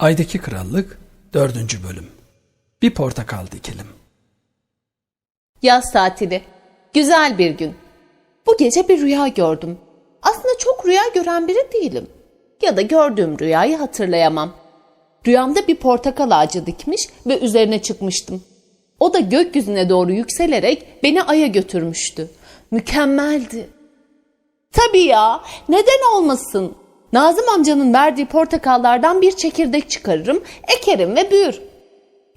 Aydaki Krallık 4. Bölüm Bir portakal dikelim. Yaz tatili. Güzel bir gün. Bu gece bir rüya gördüm. Aslında çok rüya gören biri değilim. Ya da gördüğüm rüyayı hatırlayamam. Rüyamda bir portakal ağacı dikmiş ve üzerine çıkmıştım. O da gökyüzüne doğru yükselerek beni aya götürmüştü. Mükemmeldi. Tabii ya, neden olmasın? Nazım amcanın verdiği portakallardan bir çekirdek çıkarırım, ekerim ve büyür.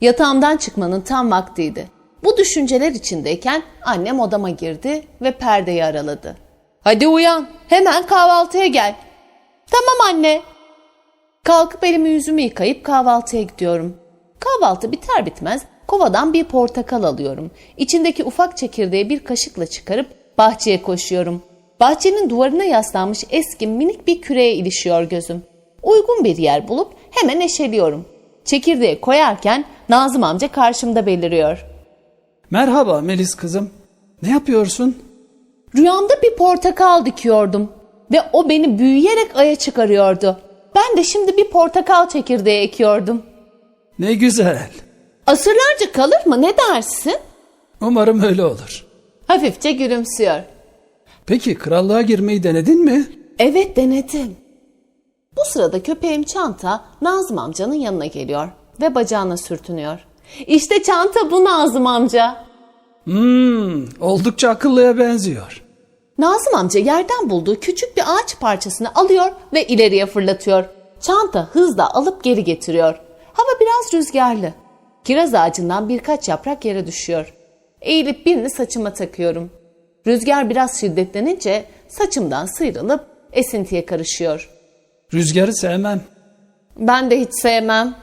Yatağımdan çıkmanın tam vaktiydi. Bu düşünceler içindeyken annem odama girdi ve perdeyi araladı. Hadi uyan, hemen kahvaltıya gel. Tamam anne. Kalkıp elimi yüzümü yıkayıp kahvaltıya gidiyorum. Kahvaltı biter bitmez kovadan bir portakal alıyorum. İçindeki ufak çekirdeği bir kaşıkla çıkarıp bahçeye koşuyorum. Bahçenin duvarına yaslanmış eski minik bir küreye ilişiyor gözüm. Uygun bir yer bulup hemen eşeliyorum. Çekirdeği koyarken Nazım amca karşımda beliriyor. Merhaba Melis kızım. Ne yapıyorsun? Rüyamda bir portakal dikiyordum ve o beni büyüyerek aya çıkarıyordu. Ben de şimdi bir portakal çekirdeği ekiyordum. Ne güzel. Asırlarca kalır mı ne dersin? Umarım öyle olur. Hafifçe gülümsüyor. Peki krallığa girmeyi denedin mi? Evet denedim. Bu sırada köpeğim Çanta Nazım amcanın yanına geliyor ve bacağına sürtünüyor. İşte Çanta bu Nazım amca. Hmm, oldukça akıllıya benziyor. Nazım amca yerden bulduğu küçük bir ağaç parçasını alıyor ve ileriye fırlatıyor. Çanta hızla alıp geri getiriyor. Hava biraz rüzgarlı. Kiraz ağacından birkaç yaprak yere düşüyor. Eğilip birini saçıma takıyorum. Rüzgar biraz şiddetlenince saçımdan sıyrılıp esintiye karışıyor. Rüzgarı sevmem. Ben de hiç sevmem.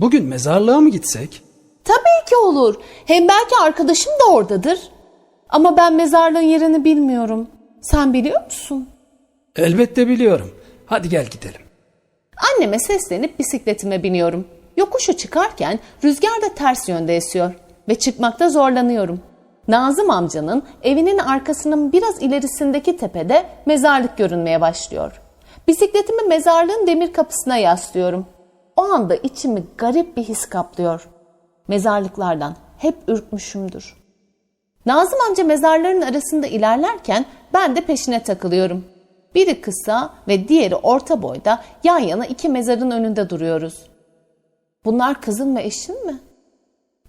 Bugün mezarlığa mı gitsek? Tabii ki olur. Hem belki arkadaşım da oradadır. Ama ben mezarlığın yerini bilmiyorum. Sen biliyor musun? Elbette biliyorum. Hadi gel gidelim. Anneme seslenip bisikletime biniyorum. Yokuşu çıkarken rüzgar da ters yönde esiyor ve çıkmakta zorlanıyorum. Nazım amcanın evinin arkasının biraz ilerisindeki tepede mezarlık görünmeye başlıyor. Bisikletimi mezarlığın demir kapısına yaslıyorum. O anda içimi garip bir his kaplıyor. Mezarlıklardan hep ürkmüşümdür. Nazım amca mezarların arasında ilerlerken ben de peşine takılıyorum. Biri kısa ve diğeri orta boyda yan yana iki mezarın önünde duruyoruz. Bunlar kızın ve eşin mi?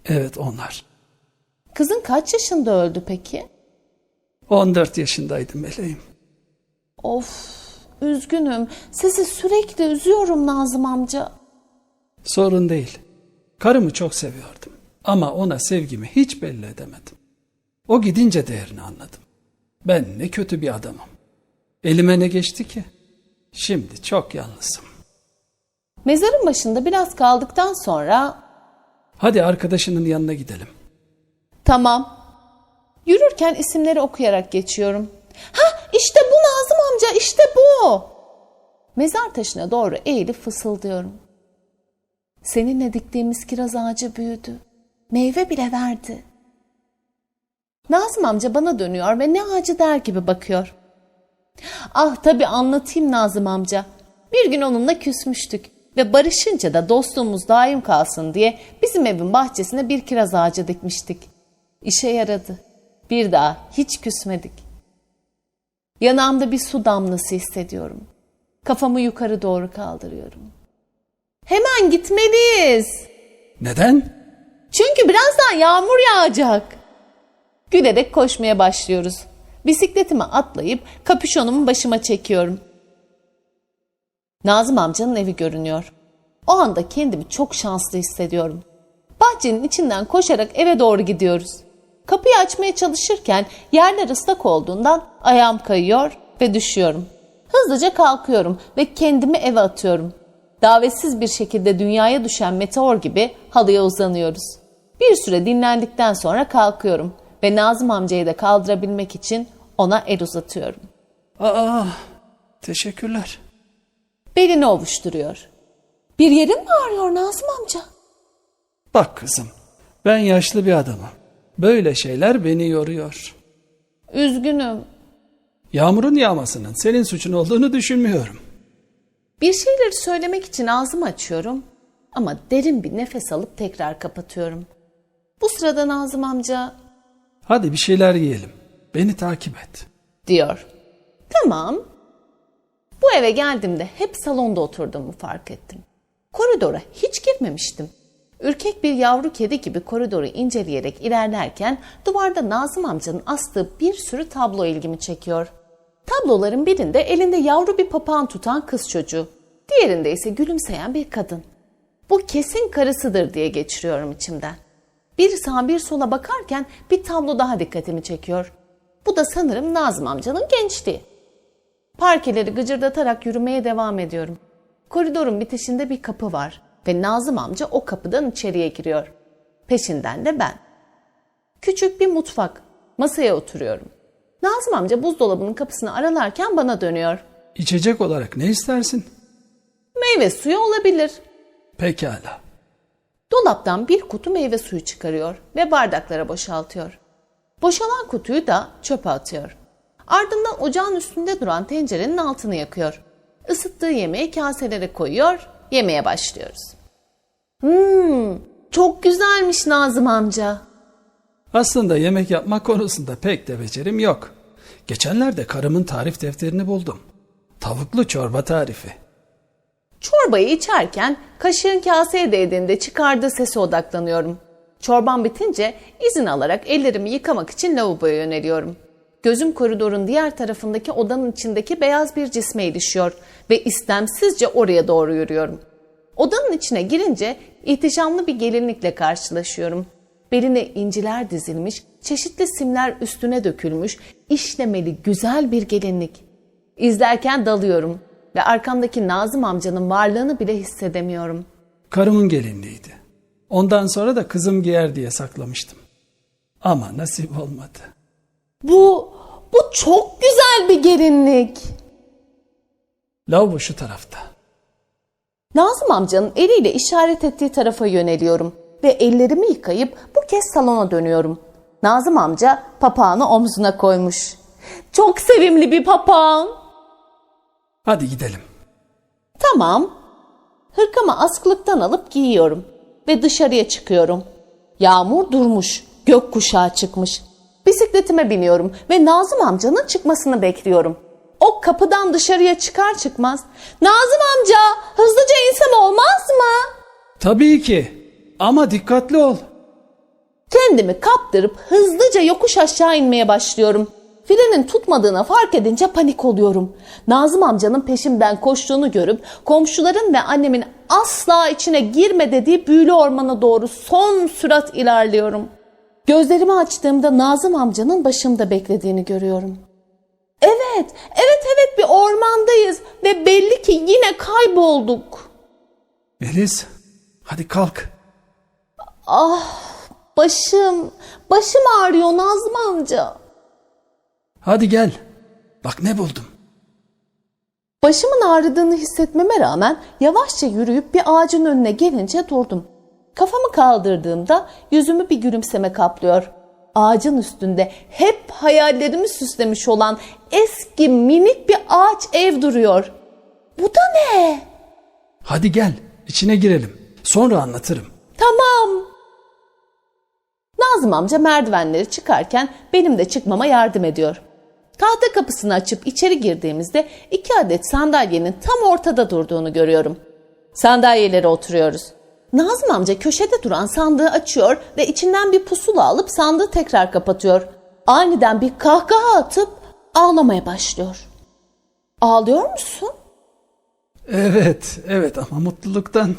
Evet onlar. Kızın kaç yaşında öldü peki? 14 yaşındaydım meleğim. Of, üzgünüm. Sizi sürekli üzüyorum Nazım amca. Sorun değil. Karımı çok seviyordum. Ama ona sevgimi hiç belli edemedim. O gidince değerini anladım. Ben ne kötü bir adamım. Elime ne geçti ki? Şimdi çok yalnızım. Mezarın başında biraz kaldıktan sonra Hadi arkadaşının yanına gidelim. Tamam. Yürürken isimleri okuyarak geçiyorum. Ha işte bu Nazım amca işte bu. Mezar taşına doğru eğilip fısıldıyorum. Seninle diktiğimiz kiraz ağacı büyüdü. Meyve bile verdi. Nazım amca bana dönüyor ve ne ağacı der gibi bakıyor. Ah tabii anlatayım Nazım amca. Bir gün onunla küsmüştük ve barışınca da dostluğumuz daim kalsın diye bizim evin bahçesine bir kiraz ağacı dikmiştik. İşe yaradı. Bir daha hiç küsmedik. Yanağımda bir su damlası hissediyorum. Kafamı yukarı doğru kaldırıyorum. Hemen gitmeliyiz. Neden? Çünkü birazdan yağmur yağacak. Gülerek koşmaya başlıyoruz. Bisikletime atlayıp kapüşonumu başıma çekiyorum. Nazım amcanın evi görünüyor. O anda kendimi çok şanslı hissediyorum. Bahçenin içinden koşarak eve doğru gidiyoruz. Kapıyı açmaya çalışırken yerler ıslak olduğundan ayağım kayıyor ve düşüyorum. Hızlıca kalkıyorum ve kendimi eve atıyorum. Davetsiz bir şekilde dünyaya düşen meteor gibi halıya uzanıyoruz. Bir süre dinlendikten sonra kalkıyorum ve Nazım amcayı da kaldırabilmek için ona el uzatıyorum. Aa, teşekkürler. Belini ovuşturuyor. Bir yerin mi ağrıyor Nazım amca? Bak kızım, ben yaşlı bir adamım. Böyle şeyler beni yoruyor. Üzgünüm. Yağmurun yağmasının senin suçun olduğunu düşünmüyorum. Bir şeyleri söylemek için ağzımı açıyorum ama derin bir nefes alıp tekrar kapatıyorum. Bu sırada Nazım amca Hadi bir şeyler yiyelim. Beni takip et. diyor. Tamam. Bu eve geldiğimde hep salonda oturduğumu fark ettim. Koridora hiç girmemiştim. Ürkek bir yavru kedi gibi koridoru inceleyerek ilerlerken duvarda Nazım amcanın astığı bir sürü tablo ilgimi çekiyor. Tabloların birinde elinde yavru bir papağan tutan kız çocuğu. Diğerinde ise gülümseyen bir kadın. Bu kesin karısıdır diye geçiriyorum içimden. Bir sağa bir sola bakarken bir tablo daha dikkatimi çekiyor. Bu da sanırım Nazım amcanın gençliği. Parkeleri gıcırdatarak yürümeye devam ediyorum. Koridorun bitişinde bir kapı var ve Nazım amca o kapıdan içeriye giriyor. Peşinden de ben. Küçük bir mutfak. Masaya oturuyorum. Nazım amca buzdolabının kapısını aralarken bana dönüyor. İçecek olarak ne istersin? Meyve suyu olabilir. Pekala. Dolaptan bir kutu meyve suyu çıkarıyor ve bardaklara boşaltıyor. Boşalan kutuyu da çöpe atıyor. Ardından ocağın üstünde duran tencerenin altını yakıyor. Isıttığı yemeği kaselere koyuyor, yemeye başlıyoruz. Hmm, çok güzelmiş Nazım amca. Aslında yemek yapmak konusunda pek de becerim yok. Geçenlerde karımın tarif defterini buldum. Tavuklu çorba tarifi. Çorbayı içerken kaşığın kaseye değdiğinde çıkardığı sese odaklanıyorum. Çorban bitince izin alarak ellerimi yıkamak için lavaboya yöneliyorum. Gözüm koridorun diğer tarafındaki odanın içindeki beyaz bir cisme ilişiyor ve istemsizce oraya doğru yürüyorum. Odanın içine girince ihtişamlı bir gelinlikle karşılaşıyorum. Beline inciler dizilmiş, çeşitli simler üstüne dökülmüş, işlemeli güzel bir gelinlik. İzlerken dalıyorum ve arkamdaki Nazım amcanın varlığını bile hissedemiyorum. Karımın gelinliğiydi. Ondan sonra da kızım giyer diye saklamıştım. Ama nasip olmadı. Bu, bu çok güzel bir gelinlik. Lavabo şu tarafta. Nazım amcanın eliyle işaret ettiği tarafa yöneliyorum ve ellerimi yıkayıp bu kez salona dönüyorum. Nazım amca papağanı omzuna koymuş. Çok sevimli bir papağan. Hadi gidelim. Tamam. Hırkamı askılıktan alıp giyiyorum ve dışarıya çıkıyorum. Yağmur durmuş, gökkuşağı çıkmış. Bisikletime biniyorum ve Nazım amcanın çıkmasını bekliyorum. O kapıdan dışarıya çıkar çıkmaz. Nazım amca hızlıca insem olmaz mı? Tabii ki. Ama dikkatli ol. Kendimi kaptırıp hızlıca yokuş aşağı inmeye başlıyorum. Frenin tutmadığını fark edince panik oluyorum. Nazım amcanın peşimden koştuğunu görüp komşuların ve annemin asla içine girme dediği büyülü ormana doğru son sürat ilerliyorum. Gözlerimi açtığımda Nazım amcanın başımda beklediğini görüyorum. Evet, evet evet bir ormandayız ve belli ki yine kaybolduk. Melis, hadi kalk. Başım, başım ağrıyor Nazım amca. Hadi gel. Bak ne buldum. Başımın ağrıdığını hissetmeme rağmen yavaşça yürüyüp bir ağacın önüne gelince durdum. Kafamı kaldırdığımda yüzümü bir gülümseme kaplıyor. Ağacın üstünde hep hayallerimi süslemiş olan eski minik bir ağaç ev duruyor. Bu da ne? Hadi gel, içine girelim. Sonra anlatırım. Tamam. Nazım amca merdivenleri çıkarken benim de çıkmama yardım ediyor. Tahta kapısını açıp içeri girdiğimizde iki adet sandalyenin tam ortada durduğunu görüyorum. Sandalyelere oturuyoruz. Nazım amca köşede duran sandığı açıyor ve içinden bir pusula alıp sandığı tekrar kapatıyor. Aniden bir kahkaha atıp ağlamaya başlıyor. Ağlıyor musun? Evet, evet ama mutluluktan.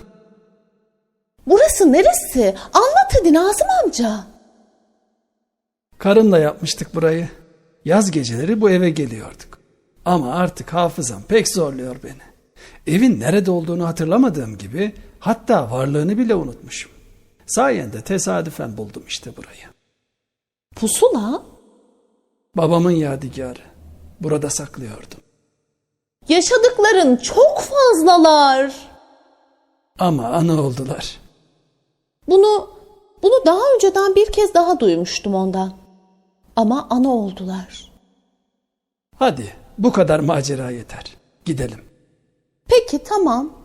Burası neresi? Anlat hadi Nazım amca. Karımla yapmıştık burayı. Yaz geceleri bu eve geliyorduk. Ama artık hafızam pek zorluyor beni. Evin nerede olduğunu hatırlamadığım gibi hatta varlığını bile unutmuşum. Sayende tesadüfen buldum işte burayı. Pusula? Babamın yadigarı. Burada saklıyordum. Yaşadıkların çok fazlalar. Ama ana oldular. Bunu bunu daha önceden bir kez daha duymuştum ondan. Ama ana oldular. Hadi bu kadar macera yeter. Gidelim. Peki tamam.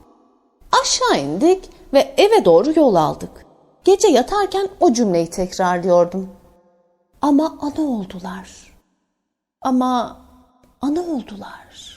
Aşağı indik ve eve doğru yol aldık. Gece yatarken o cümleyi tekrarlıyordum. Ama ana oldular. Ama ana oldular.